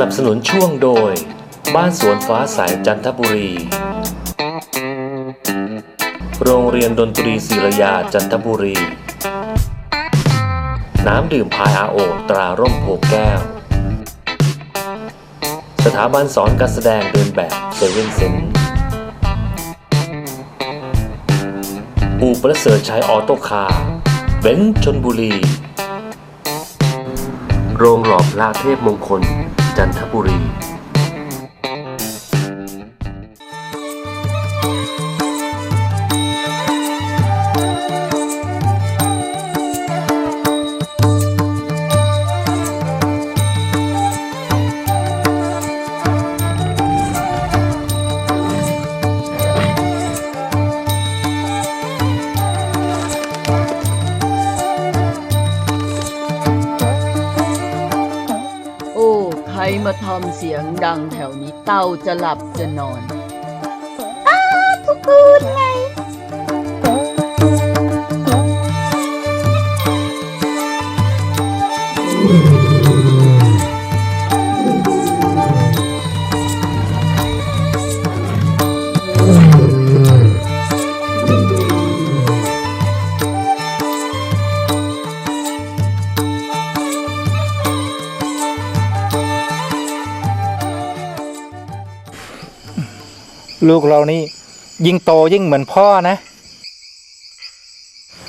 นับสนุนช่วงโดย บ้านสวนฟ้าใสจันทบุรี โรงเรียนดนตรีศิรยาจันทบุรี น้ำดื่มพายอาโอตราร่มโพแก้ว สถาบันสอนการแสดงเดินแบบเซเว่นเซนอู่ประเสริฐชัยออโต้คาร์เบนชนบุรี โรงหล่อพระเทพมงคล จันทบุรี มาทำเสียงดังแถวนี้เต้าจะหลับจะนอน ลูกเรานี่ยิ่งโตยิ่งเหมือนพ่อนะ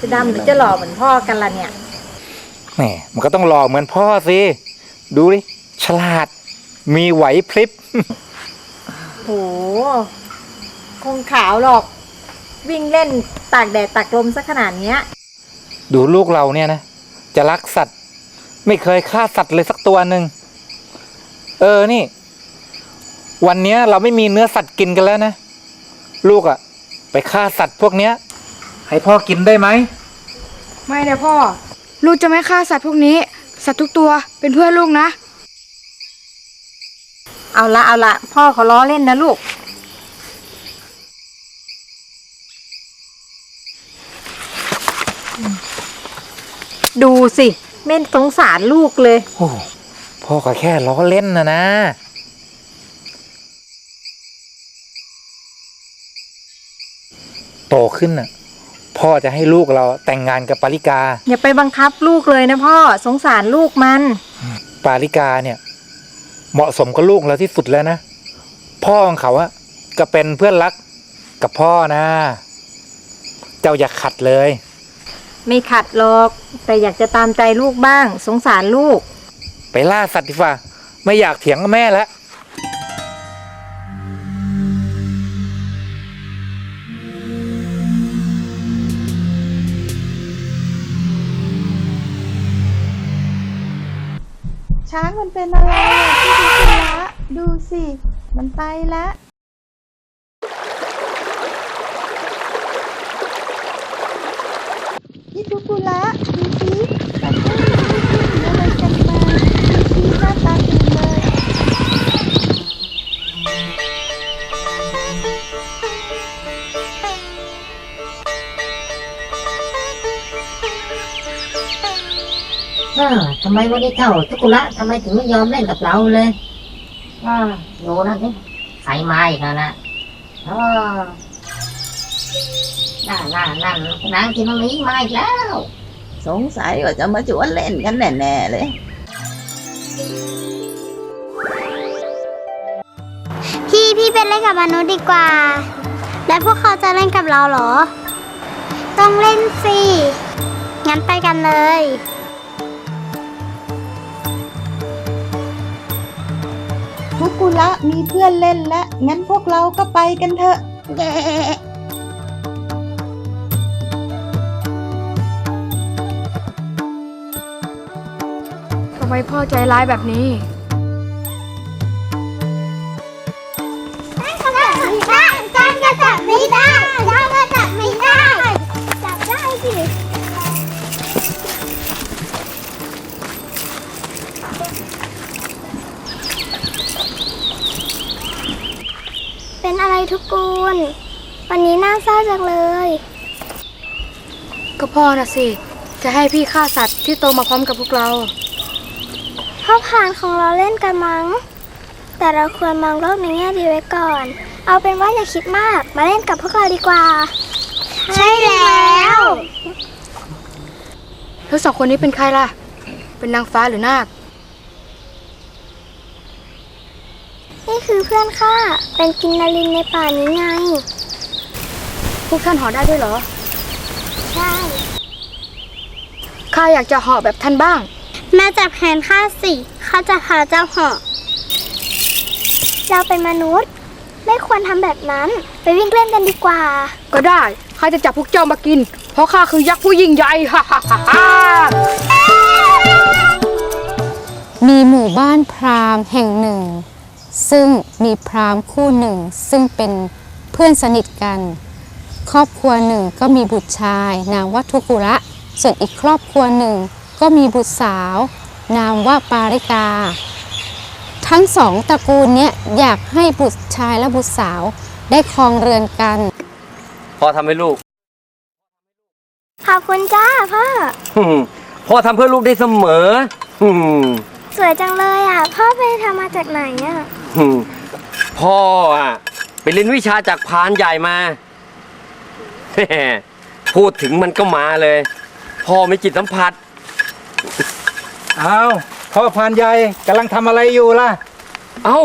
จะดำหรือจะหล่อเหมือนพ่อกันล่ะเนี่ย แหมมันก็ต้องหล่อเหมือนพ่อสิ ดูดิ ฉลาด มีไหวพริบ โห คงขาวหรอก วิ่งเล่นตากแดดตากลมซะขนาดเนี้ย ดูลูกเราเนี่ยนะ จะรักสัตว์ ไม่เคยฆ่าสัตว์เลยสักตัวหนึ่ง เออ นี่ วันเนี้ยเราไม่มีเนื้อสัตว์กินกันแล้วนะ ลูกอะไปฆ่าสัตว์พวกเนี้ย ให้พ่อกินได้ไหมไม่นะพ่อ ลูกจะไม่ฆ่าสัตว์พวกนี้ สัตว์ทุกตัวเป็นเพื่อนลูกนะ เอาละเอาละพ่อเขาล้อเล่นนะลูก ดูสิ เม่นสงสารลูกเลย โอ้พ่อก็แค่ล้อเล่นนะนะ โตขึ้นน่ะพ่อจะให้ลูกเราแต่งงานกับปาริกา อย่าไปบังคับลูกเลยนะพ่อสงสารลูกมัน ปาริกาเนี่ย เหมาะสมกับลูกเราที่สุดแล้วนะ พ่อของเขาอะก็เป็นเพื่อนรักกับพ่อนะ เจ้าอย่าขัดเลย ไม่ขัดหรอก แต่อยากจะตามใจลูกบ้าง สงสารลูก ไปล่าสัตว์ดีกว่า ไม่อยากเถียงกับแม่แล้ว มันเป็นอะไรอะพี่ดุกุละดูสิ มันไปละ อ้าวทำไมวันนี้เจ้าทุกุระทำไมถึงไม่ยอมเล่นกับเราเลยอ่าดูนั่นสิใส่ไม้อีกแล้วนะอ้าวนั่นนั่นนั่นนางกินมะลิมาอีกแล้ว สงสัยว่าจะมาชวนเล่นกันแน่ๆเลย พี่พี่เป็นเล่นกับมนุษย์ดีกว่า แล้วพวกเขาจะเล่นกับเราเหรอ ต้องเล่นสิ งั้นไปกันเลย ละมีเพื่อนเล่นแล้วงั้นพวกเราก็ไปกันเถอะ ทำไมพ่อใจร้ายแบบนี้ จังเลย ก็พ่อนะสิ จะให้พี่ฆ่าสัตว์ที่โตมาพร้อมกับพวกเรา พ่อผ่านของเราเล่นกันมั้ง แต่เราควรมองโลกในแง่ดีไว้ก่อน เอาเป็นว่าอย่าคิดมาก มาเล่นกับพวกเราดีกว่า ใช่แล้วแล้วสองคนนี้เป็นใครล่ะ เป็นนางฟ้าหรือนาค นี่คือเพื่อนข้าเป็นกินนารินในป่านี้ไงพ วกท่านเหอได้ด้วยเหรอ ใช่ ข้าอยากจะเหาะแบบท่านบ้าง แม่จับแขนข้าสิข้าจะพาเจ้าเหาะเราเป็นมนุษย์ ไม่ควรทำแบบนั้น ไปวิ่งเล่นกันดีกว่า ก็ได้ ข้าจะจับพวกเจ้ามากิน เพราะข้าคือยักษ์ผู้ยิ่งใหญ่ ฮ่าฮ่าฮ่าฮ่ามีหมู่บ้านพราหมณ์แห่งหนึ่ง ซึ่งมีพราหมณ์คู่หนึ่ง ซึ่งเป็นเพื่อนสนิทกัน ครอบครัวหนึ่งก็มีบุตรชาย นามว่าทุกุระ ส่วนอีกครอบครัวหนึ่งก็มีบุตรสาว นามว่าปาริกา ทั้งสองตระกูลเนี้ยอยากให้บุตรชายและบุตรสาวได้ครองเรือนกัน พ่อทำให้ลูก ขอบคุณจ้าพ่อ พ่อทำเพื่อลูกได้เสมอสวยจังเลยอะ พ่อไปทำมาจากไหนอะพ่ออะไปเรียนวิชาจากพรานใหญ่มา พูดถึงมันก็มาเลย พ่อมีจิตสัมผัสเอาพ่อพานใหญ่กำลังทำอะไรอยู่ล่ะ เอ้า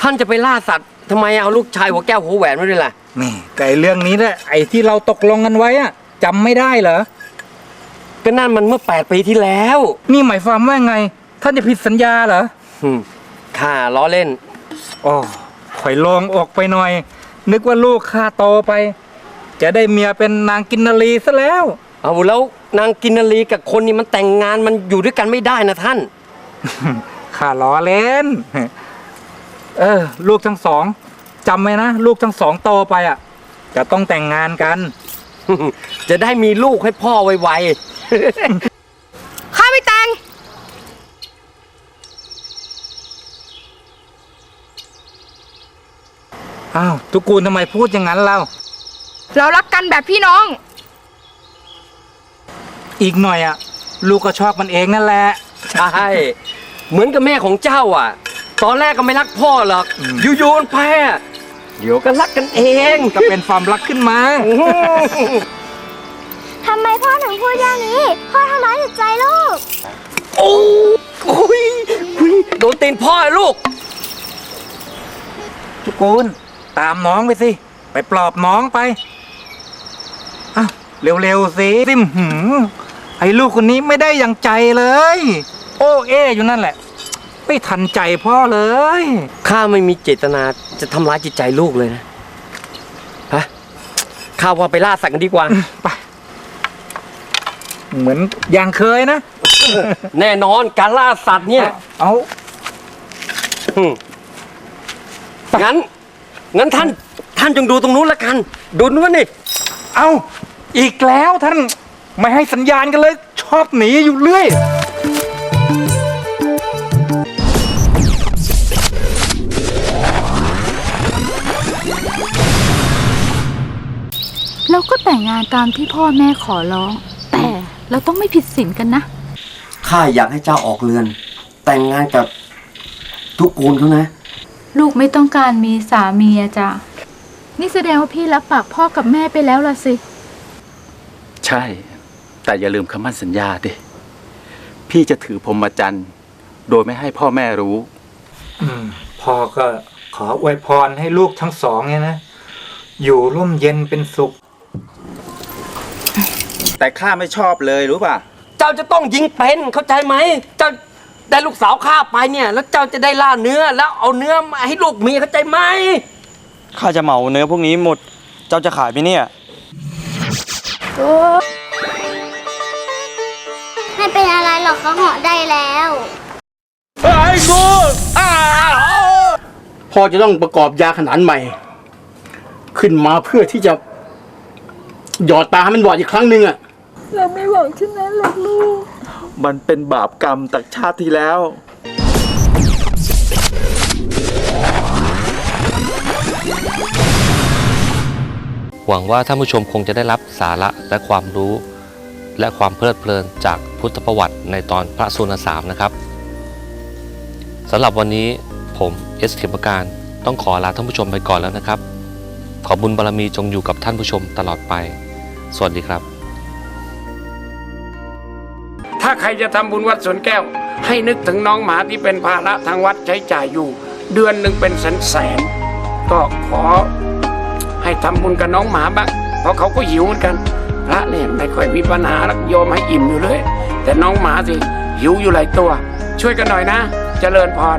ท่านจะไปล่าสัตว์ทำไมเอาลูกชายหัวแก้วหัวแหวนมาด้วยล่ะ นี่ไก่เรื่องนี้แหละไอ้ที่เราตกลงกันไว้อะจำไม่ได้เหรอ ก็นั่นมันเมื่อ 8 ปีที่แล้วนี่หมายความว่าไง ท่านจะผิดสัญญาเหรออืมข้าล้อเล่น อ๋อข่อยโลงอกไปหน่อย นึกว่าลูกข้าโตไป จะได้เมียเป็นนางกินนารีซะแล้ว เอาแล้วนางกินนารีกับคนนี้มันแต่งงานมันอยู่ด้วยกันไม่ได้นะท่าน ข้าล้อเล่น เออ ลูกทั้งสองจำไว้นะ ลูกทั้งสองโตไปอะ จะต้องแต่งงานกัน จะได้มีลูกให้พ่อไวข้าไม่แต่ง อ้าวทุกกูลทำไมพูดอย่างนั้นเล่า เรารักกันแบบพี่น้อง อีกหน่อยอะ ลูกก็ชอบมันเองนั่นแหละๆใช่ เหมือนกับแม่ของเจ้าอะ ตอนแรกก็ไม่รักพ่อหรอกอืมอยู่ๆมันแพ้เดี๋ยวก็รักกันเองก็เป็นความรักขึ้นมาทำไมพ่อถึงพูดอย่างนี้ พ่อทำร้ายจิตใจลูก โอ้โหยอุ๊ยโดนตีนพ่อลูก ทุกกูลตามน้องไปสิ ไปปลอบน้องไปอ้าว เร็วๆสิสิมหืมไอ้ลูกคนนี้ไม่ได้อย่างใจเลย โอ้เออยู่นั่นแหละ ไม่ทันใจพ่อเลย ข้าไม่มีเจตนาจะทำร้ายจิตใจลูกเลยนะ ฮะ ข้าว่าไปล่าสัตว์กันดีกว่า ไป เหมือนอย่างเคยนะ แน่นอนการล่าสัตว์เนี่ยเอา อืมงั้น งั้นท่าน ท่านจงดูตรงนู้นละกัน ดูนู้นนี่ เอา อีกแล้วท่านไม่ให้สัญญาณกันเลย ชอบหนีอยู่เรื่อย เราก็แต่งงานตามที่พ่อแม่ขอร้อง แต่เราต้องไม่ผิดศีลกันนะ ข้าอยากให้เจ้าออกเรือน แต่งงานกับทุกกูลเขานะ ลูกไม่ต้องการมีสามีอะจ้ะนี่แสดงว่าพี่รับปากพ่อกับแม่ไปแล้วล่ะสิ ใช่ แต่อย่าลืมคำมั่นสัญญาดิ พี่จะถือพรหมจรรย์ โดยไม่ให้พ่อแม่รู้ อืมพ่อก็ขออวยพรให้ลูกทั้งสองเนี่ยนะ อยู่ร่มเย็นเป็นสุข แต่ข้าไม่ชอบเลยรู้ป่ะ เจ้าจะต้องยิงเป็นเข้าใจไหม เจ้าได้ลูกสาวข้าไปเนี่ย แล้วเจ้าจะได้ล่าเนื้อแล้วเอาเนื้อมาให้ลูกเมียเข้าใจไหมข้าจะเหมาเนื้อพวกนี้หมด เจ้าจะขายไหมเนี่ย ไม่เป็นอะไรหรอกเขาเหาะได้แล้วพ่อจะต้องประกอบยาขนานใหม่ ขึ้นมาเพื่อที่จะ หยอดตาให้มันบอดอีกครั้งหนึ่งอะมันเป็นบาปกรรมจากชาติที่แล้ว หวังว่าท่านผู้ชมคงจะได้รับสาระและความรู้ และความเพลิดเพลินจากพุทธประวัติในตอนพระสุนทรสามนะครับสำหรับวันนี้ผมเอสเขมการต้องขอลาท่านผู้ชมไปก่อนแล้วนะครับ ขอบุญบารมีจงอยู่กับท่านผู้ชมตลอดไป สวัสดีครับ ถ้าใครจะทำบุญวัดสวนแก้ว ให้นึกถึงน้องหมาที่เป็นภาระทางวัดใช้จ่ายอยู่ เดือนหนึ่งเป็นแสนแสนก็ขอ ให้ทำบุญกับน้องหมาบ้างเพราะเขาก็หิวเหมือนกันพระเนี่ยไม่ค่อยมีปัญหาลักโยมให้อิ่มอยู่เลย แต่น้องหมาสิหิวอยู่หลายตัว ช่วยกันหน่อยนะ เจริญพร